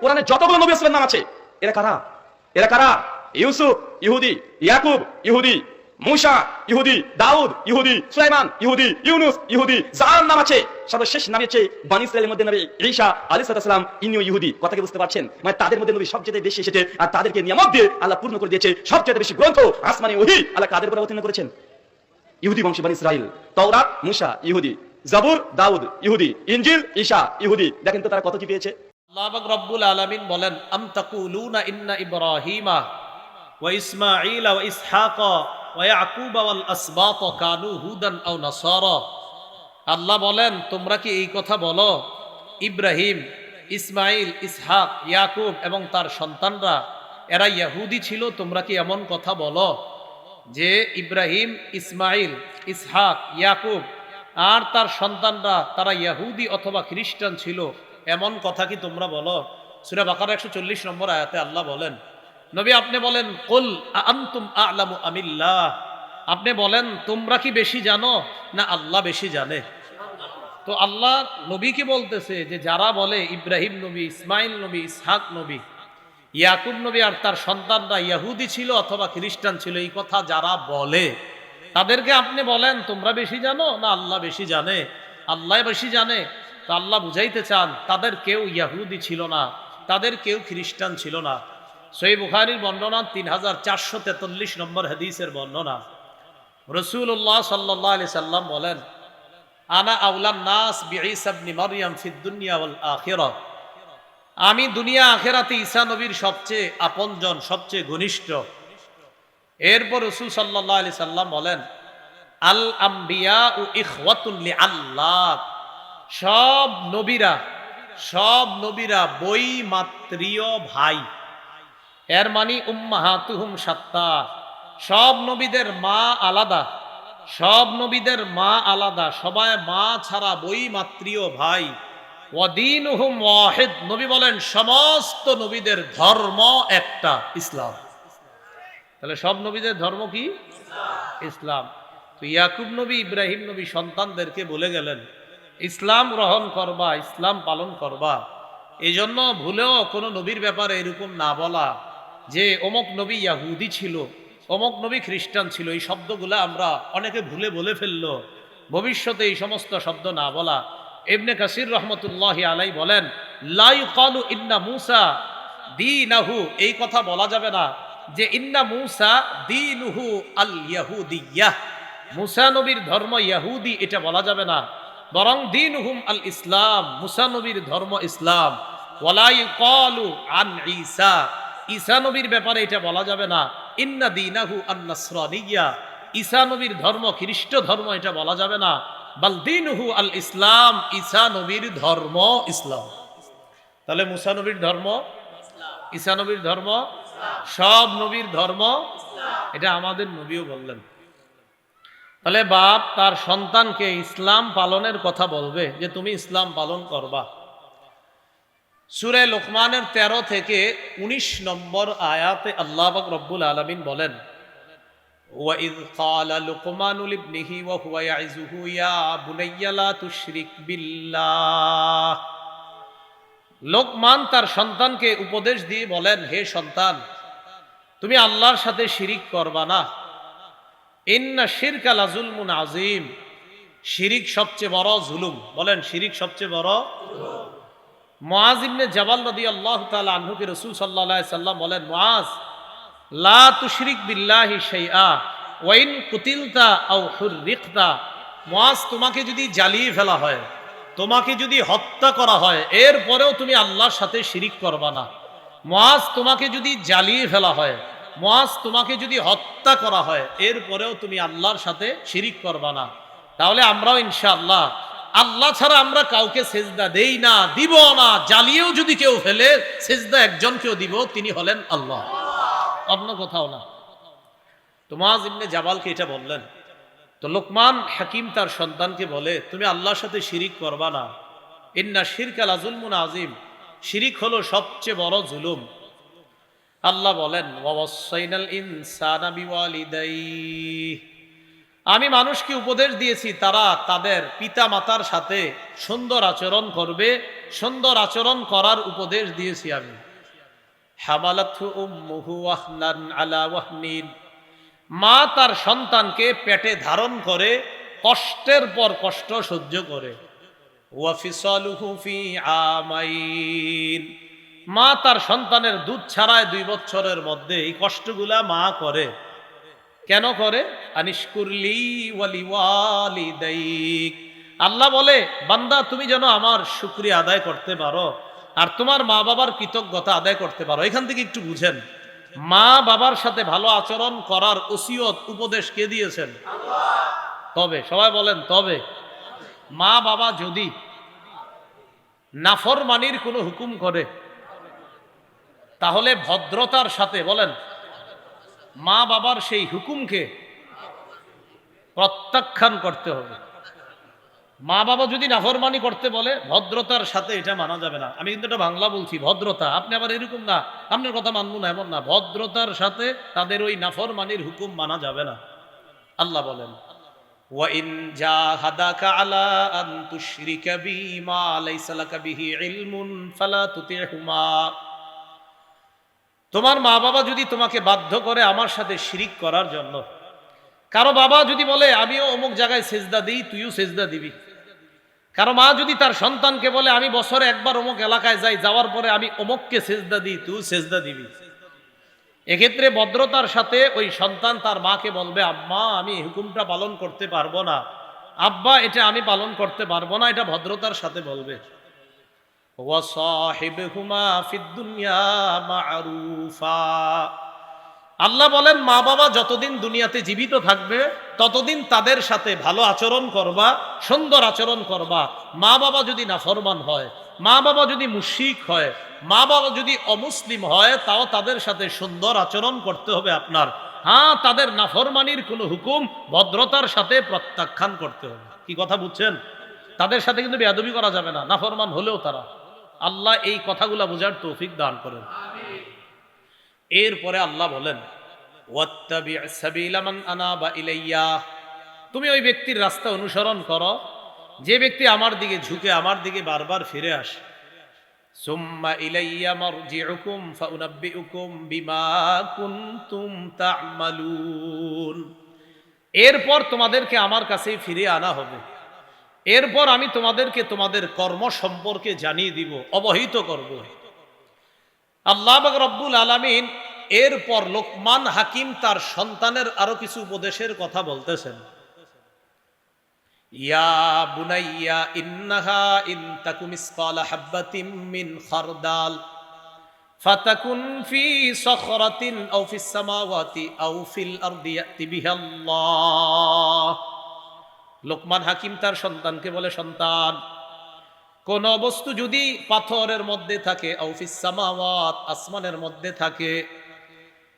কোরআনে যতগুলো নবী রাসূলের নাম আছে, এরা কারা? এরা কারা? ইউসুফ, ইহুদি, ইয়াকুব, ইহুদি, মুসা, ইহুদি, দাউদ, ইহুদি, সুলাইমান, ইহুদি, ইউনুস, ইহুদি, যার নাম আছে, সর্বশেষ নাম হচ্ছে বানি ইসরায়েলের মধ্যে নবী ঈসা আলাইহিস সালাম, ইনিও ইহুদি। কথা কি বুঝতে পারছেন? মানে তাদের মধ্যে নবী সবচেয়ে বেশি এসেছে আর তাদেরকে নিয়ামত দিয়ে আল্লাহ পূর্ণ করে দিয়েছে সবচেয়ে বেশি গ্রন্থ, আসমানি ওহি, আল্লাহ কাদের উপর অবতীর্ণ করেছেন? ইহুদি বংশ বানি ইসরাইল তাওরাত, মুসা, ইহুদি, জাবুর, দাউদ, ইহুদি, ইনজিল, ঈসা, ইহুদি। দেখেন তো তারা কত কি পেয়েছে? আল্লাহ আম আল্লাহ বলেন, তোমরা কি এই কথা বলো? ইব্রাহিম ইসমাইল ইসহাক, ইয়াকুব এবং তার সন্তানরা, এরা ইয়াহুদি ছিল, তোমরা কি এমন কথা বলো যে ইব্রাহিম ইসমাইল ইসহাক, ইয়াকুব আর তার সন্তানরা তারা ইয়াহুদি অথবা খ্রিস্টান ছিল? এমন কথা কি তোমরা বলো? সুরা বাকার একশো চল্লিশ নম্বর আয়াতে আল্লাহ বলেন, নবী আপনি বলেন, কুল আন্তুম আলামু আমিল্লাহ আপনি বলেন, তোমরা কি বেশি জানো না আল্লাহ বেশি জানে? তো আল্লাহ নবীকে বলতেছে? যে যারা বলে, ইব্রাহিম নবী, ইসমাইল নবী, ইসহাক নবী, ইয়াকুব নবী আর তার সন্তানরা ইয়াহুদি ছিল অথবা খ্রিস্টান ছিল, এই কথা যারা বলে, তাদেরকে আপনি বলেন, তোমরা বেশি জানো না আল্লাহ বেশি জানে? আল্লাহ বেশি জানে। তো আল্লাহ বুঝাইতে চান, তাদের কেউ ইয়াহুদি ছিল না, তাদের কেউ খ্রিস্টান ছিল না। সই বুখারির বর্ণনা তিন হাজার চারশো তেতাল্লিশ নম্বর হাদিসের বর্ণনা। রসুল্লাহ সাল্লাহ আলি সাল্লাম বলেন, আনা আউলান নাস বিঈসাবনি মারিয়াম ফিদ দুনিয়া ওয়াল আমি দুনিয়া আখেরাতে ঈসা নবীর সবচেয়ে আপনজন, সবচেয়ে ঘনিষ্ঠ। এরপর রসুল সাল্লাহ আলি সাল্লাম বলেন, আল আম্বিয়া ও ইখওয়াতুল্লি আল্লাহ। সব নবীরা সব নবীরা বই মাত্রীয় ভাই। এর মানে উম্মাহাতুহুম সাত্তা। সব নবীদের মা আলাদা, সব নবীদের মা আলাদা, সবাই মা ছাড়া বই মাত্রীয় ভাই। ওয়াদিন ওয়াহেদ, নবী বলেন সমস্ত নবীদের ধর্ম একটা, ইসলাম। তাহলে সব নবীদের ধর্ম কি? ইসলাম। তো ইয়াকুব নবী, ইব্রাহিম নবী সন্তানদেরকে বলে গেলেন ইসলাম গ্রহণ করবা, ইসলাম পালন করবা। এই জন্য ভুলেও কোনো নবীর ব্যাপারে এরকম না বলা। যে অমক নবী ইয়াহুদি ছিল, অমক নবী খ্রিস্টান ছিল, এই শব্দগুলো আমরা অনেকে ভুলে বলে ফেলল। ভবিষ্যতে এই সমস্ত শব্দ না বলা। ইবনে কাসির রহমতুল্লাহ আলাই বলেন লাই কালু ইন্না মুসা দি নাহু এই কথা বলা যাবে না যে, ইন্না মুসা দিনুহু আল ইয়াহুদিয়াহ মুসা নবীর ধর্ম ইয়াহুদি, এটা বলা যাবে না। বরং দিনহুম আল ইসলাম, মুসা নবীর ধর্ম ইসলাম। ওয়ালাই কালু আন ঈসা। ঈসা নবীর ব্যাপারে এটা বলা যাবে না। ইন্না দিনাহু আন নাসরানিয়া। ঈসা নবীর ধর্ম, খ্রিস্ট ধর্ম এটা বলা যাবে না। বাল দিনহু আল ইসলাম, ঈসা নবীর ধর্ম ইসলাম। তাহলে মুসা নবীর ধর্ম? ঈসা নবীর ধর্ম? সব নবীর ধর্ম? এটা আমাদের নবীও বললেন। তাহলে বাপ তার সন্তানকে ইসলাম পালনের কথা বলবে যে তুমি ইসলাম পালন করবা সুরে লোকমানের ১৩ থেকে ১৯ নম্বর আয়াতে আল্লাহ পাক রব্বুল আলামিন বলেন وَإِذْ قَالَ لُقْمَانُ لِابْنِهِ وَهُوَ يَعِظُهُ يَا بُنَيَّ لَا تُشْرِكْ بِاللَّهِ লোকমান তার সন্তানকে উপদেশ দিয়ে বলেন হে সন্তান তুমি আল্লাহর সাথে শিরিক করবা না ইন্না শিরক আলা জুলমুন আজিম শিরিক সবচেয়ে বড় জুলুম। বলেন, শিরিক সবচেয়ে বড় মুআজ ইবনে জাবাল রাদিয়াল্লাহু তাআলা আনহুকে রাসূল আলাইহি সাল্লাম বলেন, মুআজ, লা তুশরিক বিল্লাহি শাইআ, ওয়া ইন কুতিলতা আও হুররিকতা। মুআজ, তোমাকে যদি জ্বালিয়ে ফেলা হয়, তোমাকে যদি হত্যা করা হয়, এরপরেও তুমি আল্লাহর সাথে শিরিক করবা না। মুআজ, তোমাকে যদি জ্বালিয়ে ফেলা হয় মুআজ তোমাকে যদি হত্যা করা হয়, এরপরেও তুমি আল্লাহর সাথে শিরিক করবা না। তাহলে আমরাও ইনশাআল্লাহ, আল্লাহ ছাড়া আমরা কাউকে সেজদা দেই না, দিব না। জ্বালিয়েও যদি কেউ ফেলে, সেজদা একজনকেও দিব, তিনি হলেন আল্লাহ। অন্য কোথাও না। তোমাজ ইবনে জাবালকে এটা বললেন। তো লোকমান হাকিম তার সন্তানকে বলে, তুমি আল্লাহর সাথে শিরিক করবা না। ইন্না শিরক আলা জুলমুন আজিম শিরিক হলো সবচেয়ে বড় জুলুম। আল্লাহ বলেন আমি মানুষকে উপদেশ দিয়েছি, তারা তাদের পিতা মাতার সাথে সুন্দর আচরণ করবে, সুন্দর আচরণ করার উপদেশ দিয়েছি আমি। মা তার সন্তানকে পেটে ধারণ করে, কষ্টের পর কষ্ট সহ্য করে। ওয়াফিসালুহু আমাইন। মা তার সন্তানের দুধ ছাড়ায় দুই বছরের মধ্যে এই কষ্টগুলা মা করে। কেন করে? আল্লাহ বলে, বান্দা, তুমি যেন আমার শুক্রিয়া আদায় করতে পারো আর তোমার মা বাবার কৃতজ্ঞতা আদায় করতে পারো। এখান থেকে একটু বুঝেন, মা বাবার সাথে ভালো আচরণ করার ওসিয়ত, উপদেশ কে দিয়েছেন? তবে, সবাই বলেন, তবে। মা বাবা যদি নাফরমানির কোনো হুকুম করে তাহলে ভদ্রতার সাথে বলেন মা বাবার সেই হুকুমকে প্রত্যাখ্যান করতে হবে মা বাবা যদি নাফরমানি করতে বলে ভদ্রতার সাথে এটা মানা যাবে না আমি কিন্তু এটা বাংলা বলছি ভদ্রতা আপনি আবার এরকম না আপনার কথা মানবো না এমন না ভদ্রতার সাথে তাদের ওই নাফরমানির হুকুম মানা যাবে না আল্লাহ বলেন وَإِنْ جَاهَدَاكَ عَلَىٰ أَن تُشْرِكَ بِي مَا لَيْسَ لَكَ بِهِ عِلْمٌ فَلَا تُطِعْهُمَا তোমার মা বাবা যদি তোমাকে বাধ্য করে আমার সাথে শিরিক করার জন্য, কারও বাবা যদি বলে, আমিও অমুক জায়গায় সেজদা দিই, তুইও সেজদা দিবি। কারও মা যদি তার সন্তানকে বলে, আমি বছরে একবার অমুক এলাকায় যাই, যাওয়ার পরে আমি অমুককে সেজদা দিই তুই সেজদা দিবি। এক্ষেত্রে ভদ্রতার সাথে ওই সন্তান তার মাকে বলবে, আম্মা, আমি হুকুমটা পালন করতে পারব না। আব্বা, এটা আমি পালন করতে পারব না। এটা ভদ্রতার সাথে বলবে ওয়াসাহিবহুমা ফিদ দুনিয়া মারুফা আল্লাহ বলেন, মা বাবা যতদিন দুনিয়াতে জীবিত থাকবে, ততদিন তাদের সাথে ভালো আচরণ করবা, সুন্দর আচরণ করবা। মা বাবা যদি নাফরমান হয়, মা বাবা যদি মুশিক হয়, মা বাবা যদি অমুসলিম হয়, তাও তাদের সাথে সুন্দর আচরণ করতে হবে আপনার। হ্যাঁ তাদের নাফরমানির কোনো হুকুম ভদ্রতার সাথে প্রত্যাখ্যান করতে হবে। কি কথা বুঝছেন? তাদের সাথে কিন্তু বেয়াদবি করা যাবে না, নাফরমান হলেও তারা। আল্লাহ এই কথাগুলা বোঝার তৌফিক দান করেন। এরপরে আল্লাহ বলেন, "ওয়াত্তাবি' সাবিলা মান আনাবা ইলাইয়া। তুমি ওই ব্যক্তির রাস্তা অনুসরণ করো। যে ব্যক্তি আমার দিকে ঝুঁকে, আমার দিকে বারবার ফিরে আসে। এরপর তোমাদেরকে আমার কাছে ফিরে আনা হবে। এরপর আমি তোমাদেরকে তোমাদের কর্ম সম্পর্কে জানিয়ে দিব, অবহিত করব। আল্লাহ রব্বুল আলামিন এরপর লোকমান হাকিম তার সন্তানের আরও কিছু উপদেশের কথা বলতেছেন। ইয়া লোকমান হাকিম তার সন্তানকে বলে, সন্তান, কোন বস্তু যদি পাথরের মধ্যে থাকে আউফিস সামাওয়াত, আসমানের মধ্যে থাকে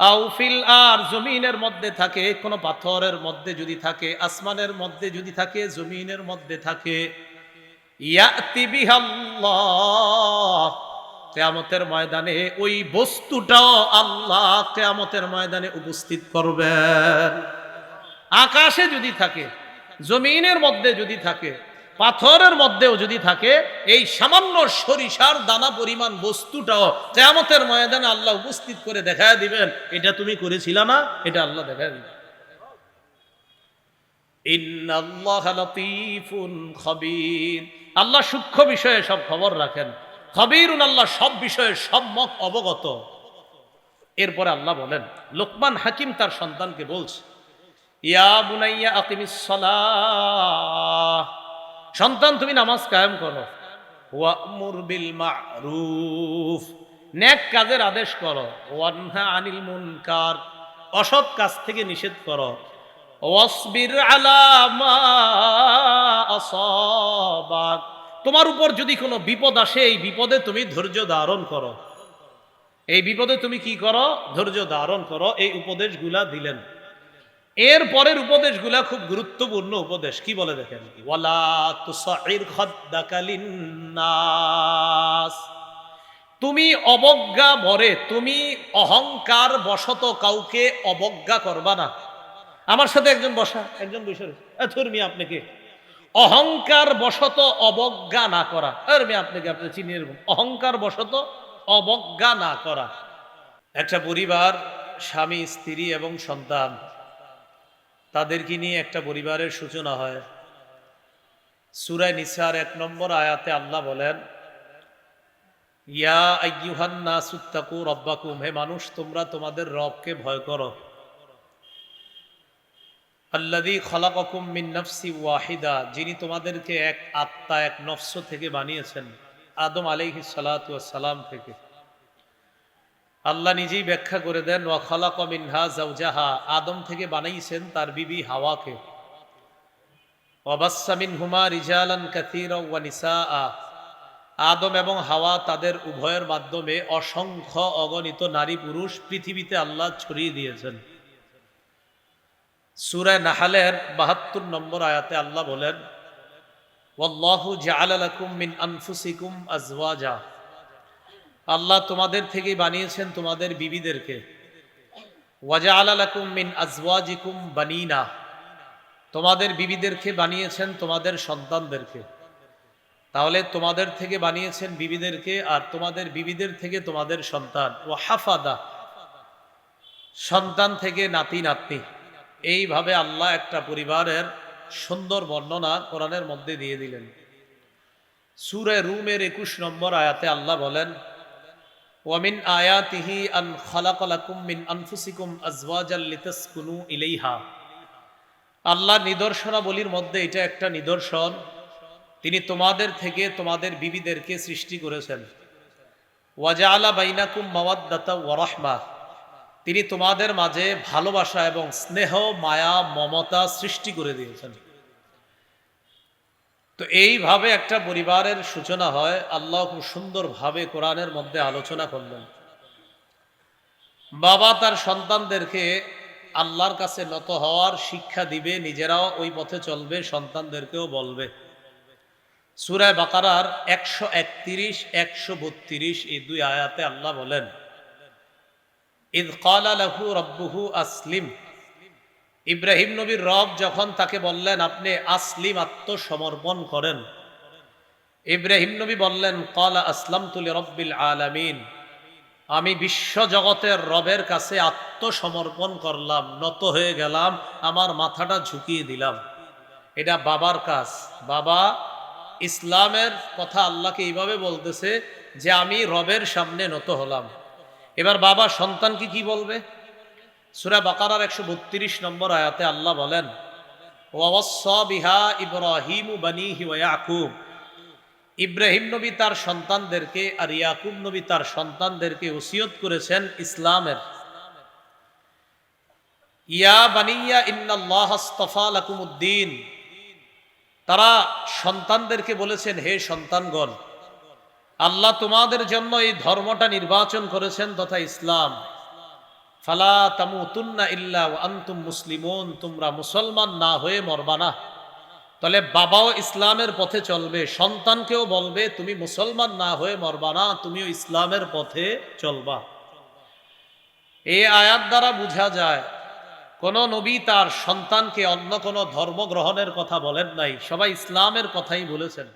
আউফিল আর, জমিনের মধ্যে থাকে, কোন পাথরের মধ্যে যদি থাকে, আসমানের মধ্যে যদি থাকে, জমিনের মধ্যে থাকে কেয়ামতের ময়দানে ওই বস্তুটাও আল্লাহ কেয়ামতের ময়দানে উপস্থিত করবেন। আকাশে যদি থাকে জমিনের মধ্যে যদি থাকে, পাথরের মধ্যেও যদি থাকে, এই সামান্য সরিষার দানা পরিমাণ বস্তুটাও কেয়ামতের ময়দানে আল্লাহ উপস্থিত করে দেখায় দিবেন, এটা তুমি করেছিল না, এটা আল্লাহ দেখায় দিবেন। আল্লাহ সূক্ষ্ম বিষয়ে সব খবর রাখেন। খবীরুন আল্লাহ সব বিষয়ে সম্যক অবগত। এরপরে আল্লাহ বলেন, লোকমান হাকিম তার সন্তানকে বলছে ইয়া বুনাইয়া আকিমিস সালাহ। সন্তান, তুমি নামাজ কায়েম করো। ওয়ামুর বিল মারুফ। নেক কাজের আদেশ করো। ওয়ানহা আনিল মুনকার। অসৎ কাজ থেকে নিষেধ করো। ওয়াসবির আলা মা আসাবাক। তোমার উপর যদি কোনো বিপদ আসে, এই বিপদে তুমি ধৈর্য ধারণ করো। এই বিপদে তুমি কি করো? ধৈর্য ধারণ করো। এই উপদেশগুলা দিলেন। এর পরের উপদেশগুলা খুব গুরুত্বপূর্ণ উপদেশ, কি বলে দেখেন? তুমি অবজ্ঞা ভরে তুমি অহংকার বশত কাউকে অবজ্ঞা করবা না। আমার সাথে একজন বসা, একজন বসে ধর্মী আপনাকে অহংকার বশত অবজ্ঞা না করা। আপনাকে আপনি রাখুন। অহংকার বশত অবজ্ঞা না করা। একটা পরিবার, স্বামী, স্ত্রী এবং সন্তান তাদেরকে নিয়ে একটা পরিবারের সূচনা হয়। সুরায় নিসার এক নম্বর আয়াতে আল্লাহ বলেন, ইয়া আইয়ুহান্না সুত্তাকু রব্বাকুম, হে মানুষ, তোমরা তোমাদের রবকে ভয় করো। আল্লাদি খলাকুম মিন নফসি ওয়াহিদা, যিনি তোমাদেরকে এক আত্মা, এক নফস থেকে বানিয়েছেন, আদম আলাইহি সালাম থেকে। আল্লাহ নিজেই ব্যাখ্যা করে দেন, ওয়া খলাক মিনহা জাওজাহা আদম থেকে বানাইছেন তার বিবি হাওয়াকে। ওয়াবাসসা মিনহুমা রিজালান কাসীরা ওয়া নিসাআ আদম এবং হাওয়া তাদের উভয়ের মাধ্যমে অসংখ্য অগণিত নারী পুরুষ পৃথিবীতে আল্লাহ ছড়িয়ে দিয়েছেন। সুরায় নাহালের বাহাত্তর নম্বর আয়াতে আল্লাহ বলেন, ওয়াল্লাহু জাআলা মিন আনফুসিকুম আজওয়াজা আল্লাহ তোমাদের থেকে বানিয়েছেন তোমাদের বিবিদেরকে। ওয়াজআলা লাকুম মিন আজওয়াজিকুম বানিনা। তোমাদের বিবিদেরকে বানিয়েছেন তোমাদের সন্তানদেরকে। তাহলে তোমাদের থেকে বানিয়েছেন বিবিদেরকে আর তোমাদের বিবিদের থেকে তোমাদের সন্তান। ও হাফাদা। সন্তান থেকে নাতি, নাতনি। এইভাবে আল্লাহ একটা পরিবারের সুন্দর বর্ণনা কোরআনের মধ্যে দিয়ে দিলেন। সুরে রুমের একুশ নম্বর আয়াতে আল্লাহ বলেন ওয়ামিন আয়াতিহি আন খালাকালাকুম মিন আনফুসিকুম আজওয়াজাল লিতাসকুনু ইলাইহা আল্লাহ নিদর্শনাবলীর মধ্যে এটা একটা নিদর্শন। তিনি তোমাদের থেকে তোমাদের বিবিদেরকে সৃষ্টি করেছেন। ওয়াজা বাইনাকুম মাওয়াদ্দাতা ওয়ারাহমা তিনি তোমাদের মাঝে ভালোবাসা এবং স্নেহ, মায়া, মমতা সৃষ্টি করে দিয়েছেন। তো এইভাবে একটা পরিবারের সূচনা হয়। আল্লাহ খুব সুন্দরভাবে কোরআনের মধ্যে আলোচনা করলেন। বাবা তার সন্তানদেরকে আল্লাহর কাছে নত হওয়ার শিক্ষা দিবে, নিজেরাও ওই পথে চলবে, সন্তানদেরকেও বলবে। সুরায় বাকারার একশো একত্রিশ, একশো বত্রিশ এই দুই আয়াতে আল্লাহ বলেন, ইদ কালা লাহু রব্বুহু আসলিম। ইব্রাহিম নবীর রব যখন তাকে বললেন, আপনি আসলিম আত্মসমর্পণ করেন। ইব্রাহিম নবী বললেন কলা আসলাম তুলি রব্বিল আলামিন। আমি বিশ্ব জগতের রবের কাছে আত্মসমর্পণ করলাম, নত হয়ে গেলাম, আমার মাথাটা ঝুঁকিয়ে দিলাম। এটা বাবার কাজ। বাবা ইসলামের কথা আল্লাহকে এইভাবে বলতেছে যে, আমি রবের সামনে নত হলাম। এবার বাবা সন্তানকে কি বলবে? সুরা বাকারার একশো বত্রিশ নম্বর আয়াতে আল্লাহ বলেন ইব্রাহিম ইব্রাহিম নবী তার সন্তানদেরকে আর ইয়াকুব নবী তার সন্তানদেরকে ওসিয়ত করেছেন ইসলামের। ইয়া বানিয়া ইন্নাল্লাহ তারা সন্তানদেরকে বলেছেন, হে সন্তানগণ, আল্লাহ তোমাদের জন্য এই ধর্মটা নির্বাচন করেছেন তথা ইসলাম। ফালা তামুতুন্না ইল্লা ওয়া আনতুম মুসলিমুন, তোমরা মুসলমান না হয়ে মরবা না। তাহলে বাবাও ইসলামের পথে চলবে, সন্তানকেও বলবে, তুমি মুসলমান না হয়ে মরবা না, তুমিও ইসলামের পথে চলবা। এই আয়াত দ্বারা বোঝা যায়, কোন নবী তার সন্তানকে অন্য কোনো ধর্ম গ্রহণের কথা বলেন নাই, সবাই ইসলামের কথাই বলেছেন।